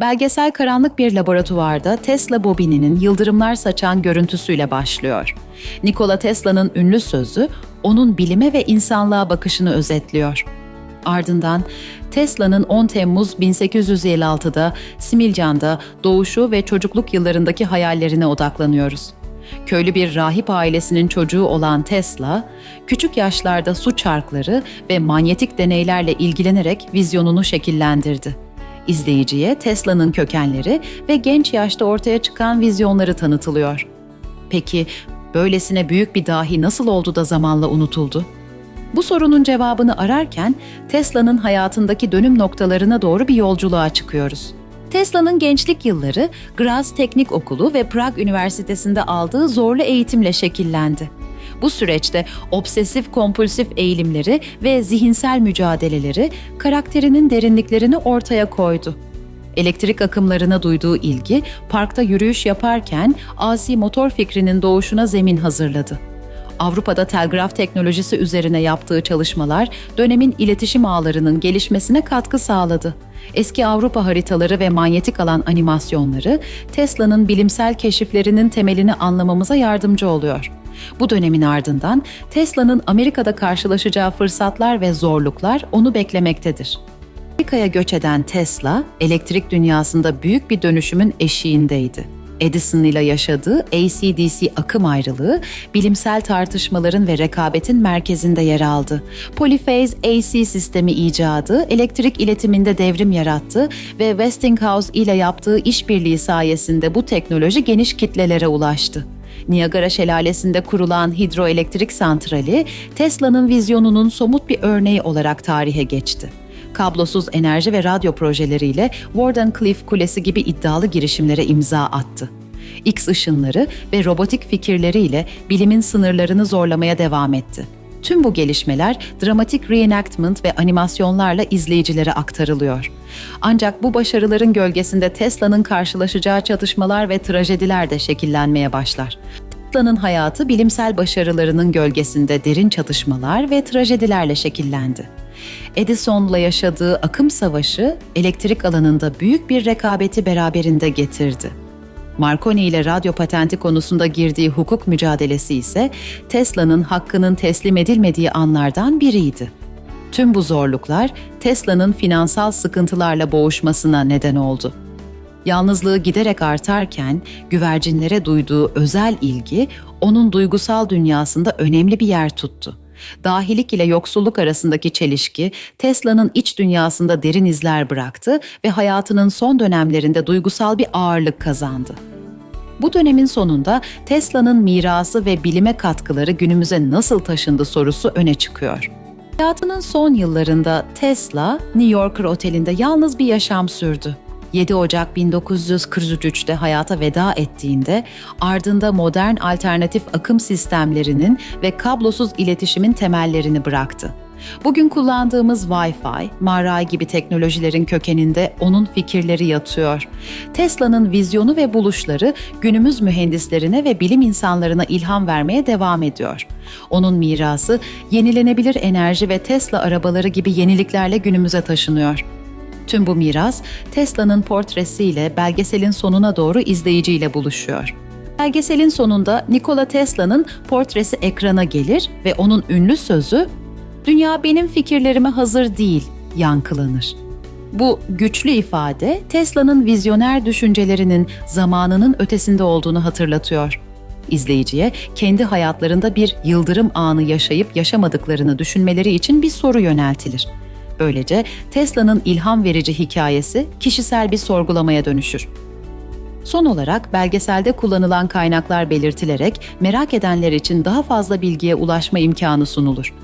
Belgesel karanlık bir laboratuvarda Tesla bobininin yıldırımlar saçan görüntüsüyle başlıyor. Nikola Tesla'nın ünlü sözü onun bilime ve insanlığa bakışını özetliyor. Ardından Tesla'nın 10 Temmuz 1856'da Similcan'da doğuşu ve çocukluk yıllarındaki hayallerine odaklanıyoruz. Köylü bir rahip ailesinin çocuğu olan Tesla, küçük yaşlarda su çarkları ve manyetik deneylerle ilgilenerek vizyonunu şekillendirdi. İzleyiciye Tesla'nın kökenleri ve genç yaşta ortaya çıkan vizyonları tanıtılıyor. Peki böylesine büyük bir dahi nasıl oldu da zamanla unutuldu? Bu sorunun cevabını ararken Tesla'nın hayatındaki dönüm noktalarına doğru bir yolculuğa çıkıyoruz. Tesla'nın gençlik yılları Graz Teknik Okulu ve Prag Üniversitesi'nde aldığı zorlu eğitimle şekillendi. Bu süreçte obsesif kompulsif eğilimleri ve zihinsel mücadeleleri karakterinin derinliklerini ortaya koydu. Elektrik akımlarına duyduğu ilgi, parkta yürüyüş yaparken asi motor fikrinin doğuşuna zemin hazırladı. Avrupa'da telgraf teknolojisi üzerine yaptığı çalışmalar dönemin iletişim ağlarının gelişmesine katkı sağladı. Eski Avrupa haritaları ve manyetik alan animasyonları Tesla'nın bilimsel keşiflerinin temelini anlamamıza yardımcı oluyor. Bu dönemin ardından Tesla'nın Amerika'da karşılaşacağı fırsatlar ve zorluklar onu beklemektedir. Amerika'ya göç eden Tesla, elektrik dünyasında büyük bir dönüşümün eşiğindeydi. Edison ile yaşadığı AC-DC akım ayrılığı, bilimsel tartışmaların ve rekabetin merkezinde yer aldı. Poliphase AC sistemi icadı, elektrik iletiminde devrim yarattı ve Westinghouse ile yaptığı işbirliği sayesinde bu teknoloji geniş kitlelere ulaştı. Niagara Şelalesi'nde kurulan hidroelektrik santrali, Tesla'nın vizyonunun somut bir örneği olarak tarihe geçti kablosuz enerji ve radyo projeleriyle Wardenclyffe Kulesi gibi iddialı girişimlere imza attı. X ışınları ve robotik fikirleriyle bilimin sınırlarını zorlamaya devam etti. Tüm bu gelişmeler dramatik reenactment ve animasyonlarla izleyicilere aktarılıyor. Ancak bu başarıların gölgesinde Tesla'nın karşılaşacağı çatışmalar ve trajediler de şekillenmeye başlar. Tesla'nın hayatı bilimsel başarılarının gölgesinde derin çatışmalar ve trajedilerle şekillendi. Edison'la yaşadığı akım savaşı elektrik alanında büyük bir rekabeti beraberinde getirdi. Marconi ile radyo patenti konusunda girdiği hukuk mücadelesi ise Tesla'nın hakkının teslim edilmediği anlardan biriydi. Tüm bu zorluklar Tesla'nın finansal sıkıntılarla boğuşmasına neden oldu. Yalnızlığı giderek artarken güvercinlere duyduğu özel ilgi onun duygusal dünyasında önemli bir yer tuttu. Dahilik ile yoksulluk arasındaki çelişki Tesla'nın iç dünyasında derin izler bıraktı ve hayatının son dönemlerinde duygusal bir ağırlık kazandı. Bu dönemin sonunda Tesla'nın mirası ve bilime katkıları günümüze nasıl taşındı sorusu öne çıkıyor. Hayatının son yıllarında Tesla, New Yorker Oteli'nde yalnız bir yaşam sürdü. 7 Ocak 1943'te hayata veda ettiğinde ardında modern alternatif akım sistemlerinin ve kablosuz iletişimin temellerini bıraktı. Bugün kullandığımız Wi-Fi, MRI gibi teknolojilerin kökeninde onun fikirleri yatıyor. Tesla'nın vizyonu ve buluşları günümüz mühendislerine ve bilim insanlarına ilham vermeye devam ediyor. Onun mirası yenilenebilir enerji ve Tesla arabaları gibi yeniliklerle günümüze taşınıyor. Tüm bu miras Tesla'nın portresiyle belgeselin sonuna doğru izleyiciyle buluşuyor. Belgeselin sonunda Nikola Tesla'nın portresi ekrana gelir ve onun ünlü sözü "Dünya benim fikirlerime hazır değil." yankılanır. Bu güçlü ifade Tesla'nın vizyoner düşüncelerinin zamanının ötesinde olduğunu hatırlatıyor. İzleyiciye kendi hayatlarında bir yıldırım anı yaşayıp yaşamadıklarını düşünmeleri için bir soru yöneltilir. Böylece Tesla'nın ilham verici hikayesi kişisel bir sorgulamaya dönüşür. Son olarak belgeselde kullanılan kaynaklar belirtilerek merak edenler için daha fazla bilgiye ulaşma imkanı sunulur.